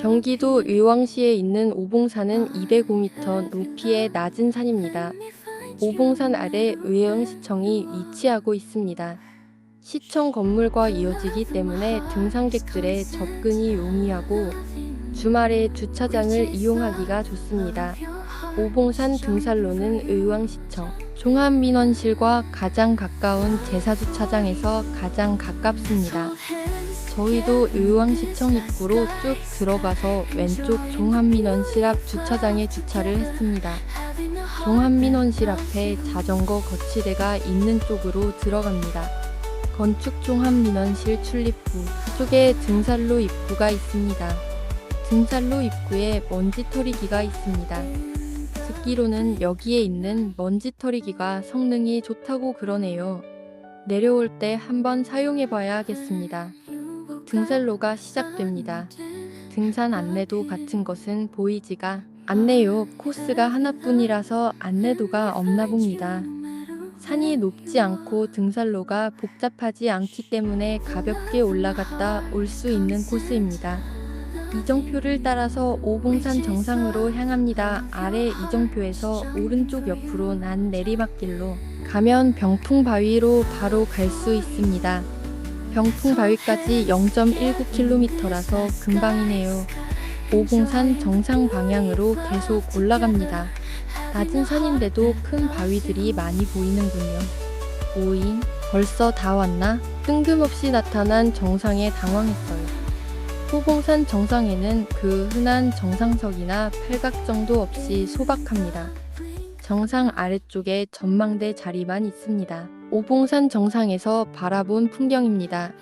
경기도 의왕시에 있는 오봉산은 205m 높이의 낮은 산입니다. 오봉산 아래 의왕시청이 위치하고 있습니다. 시청 건물과 이어지기 때문에 등산객들의 접근이 용이하고 주말에 주차장을 이용하기가 좋습니다. 오봉산 등산로는 의왕시청, 종합민원실과 가장 가까운 제사주차장에서 가장 가깝습니다. 저희도 의왕시청 입구로 쭉 들어가서 왼쪽 종합민원실 앞 주차장에 주차를 했습니다. 종합민원실 앞에 자전거 거치대가 있는 쪽으로 들어갑니다. 건축 종합민원실 출입구 쪽에 등산로 입구가 있습니다. 등산로 입구에 먼지털이기가 있습니다. 듣기로는 여기에 있는 먼지털이기가 성능이 좋다고 그러네요. 내려올 때 한번 사용해 봐야 하겠습니다. 등산로가 시작됩니다. 등산 안내도 같은 것은 보이지가 않네요. 코스가 하나뿐이라서 안내도가 없나 봅니다. 산이 높지 않고 등산로가 복잡하지 않기 때문에 가볍게 올라갔다 올 수 있는 코스입니다. 이정표를 따라서 오봉산 정상으로 향합니다. 아래 이정표에서 오른쪽 옆으로 난 내리막길로 가면 병풍바위로 바로 갈 수 있습니다. 병풍 바위까지 0.19km라서 금방이네요. 오봉산 정상 방향으로 계속 올라갑니다. 낮은 산인데도 큰 바위들이 많이 보이는군요. 오잉, 벌써 다 왔나? 뜬금없이 나타난 정상에 당황했어요. 호봉산 정상에는 그 흔한 정상석이나 팔각정도 없이 소박합니다. 정상 아래쪽에 전망대 자리만 있습니다. 오봉산 정상에서 바라본 풍경입니다.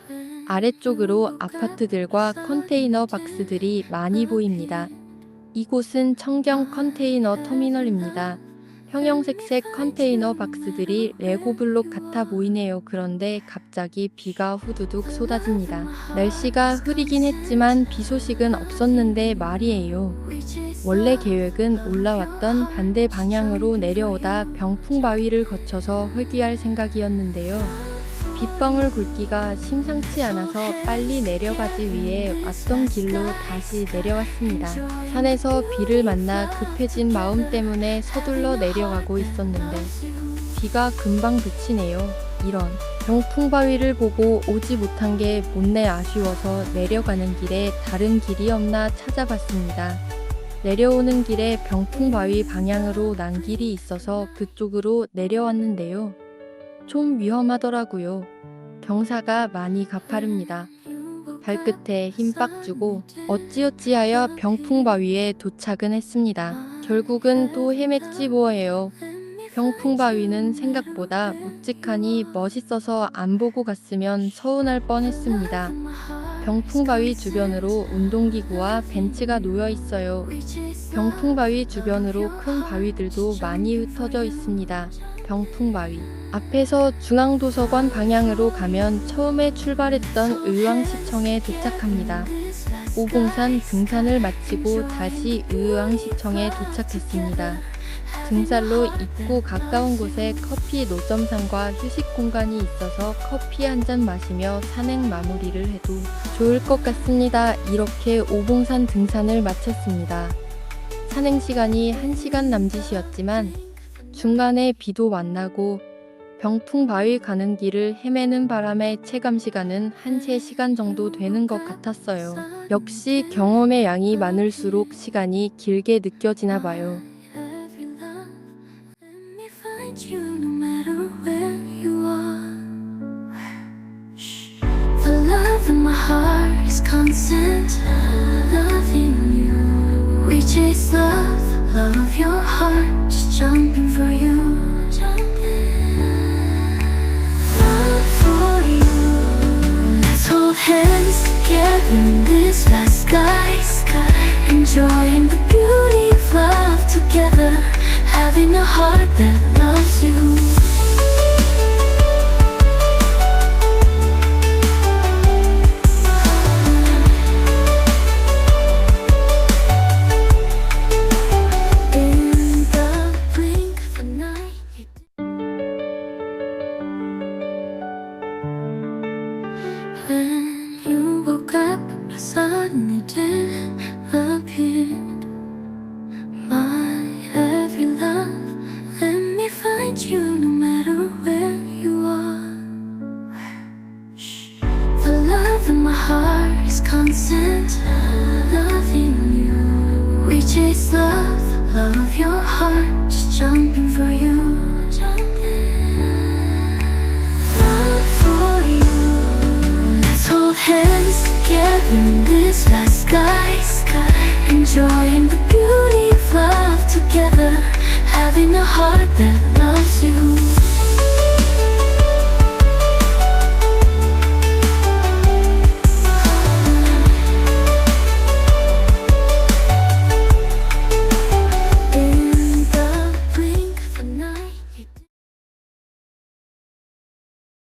아래쪽으로 아파트들과 컨테이너 박스들이 많이 보입니다. 이곳은 청경 컨테이너 터미널입니다. 형형색색 컨테이너 박스들이 레고 블록 같아 보이네요. 그런데 갑자기 비가 후두둑 쏟아집니다. 날씨가 흐리긴 했지만 비 소식은 없었는데 말이에요. 원래 계획은 올라왔던 반대 방향으로 내려오다 병풍바위를 거쳐서 회귀할 생각이었는데요. 빗방울 굵기가 심상치 않아서 빨리 내려가기 위해 왔던 길로 다시 내려왔습니다. 산에서 비를 만나 급해진 마음 때문에 서둘러 내려가고 있었는데 비가 금방 그치네요. 이런 병풍 바위를 보고 오지 못한 게 못내 아쉬워서 내려가는 길에 다른 길이 없나 찾아봤습니다. 내려오는 길에 병풍 바위 방향으로 난 길이 있어서 그쪽으로 내려왔는데요. 좀 위험하더라고요. 경사가 많이 가파릅니다. 발끝에 힘빡 주고 어찌어찌하여 병풍바위에 도착은 했습니다. 결국은 또 헤맸지 뭐예요. 병풍바위는 생각보다 묵직하니 멋있어서 안 보고 갔으면 서운할 뻔했습니다. 병풍바위 주변으로 운동기구와 벤치가 놓여 있어요. 병풍바위 주변으로 큰 바위들도 많이 흩어져 있습니다. 병풍바위. 앞에서 중앙도서관 방향으로 가면 처음에 출발했던 의왕시청에 도착합니다. 오봉산 등산을 마치고 다시 의왕시청에 도착했습니다. 등산로 입구 가까운 곳에 커피 노점상과 휴식 공간이 있어서 커피 한 잔 마시며 산행 마무리를 해도 좋을 것 같습니다. 이렇게 오봉산 등산을 마쳤습니다. 산행 시간이 1시간 남짓이었지만 중간에 비도 만나고 병풍 바위 가는 길을 헤매는 바람에 체감 시간은 한 3시간 정도 되는 것 같았어요. 역시 경험의 양이 많을수록 시간이 길게 느껴지나 봐요. Jumping for you. Love for you. Let's hold hands together in this sky. Enjoying the beauty of love together. Having a heart that loves you. suddenly disappeared. My every love, let me find you no matter where you are. The love in my heart is constant, loving you. We chase love, love of your heart, just jumping for you. the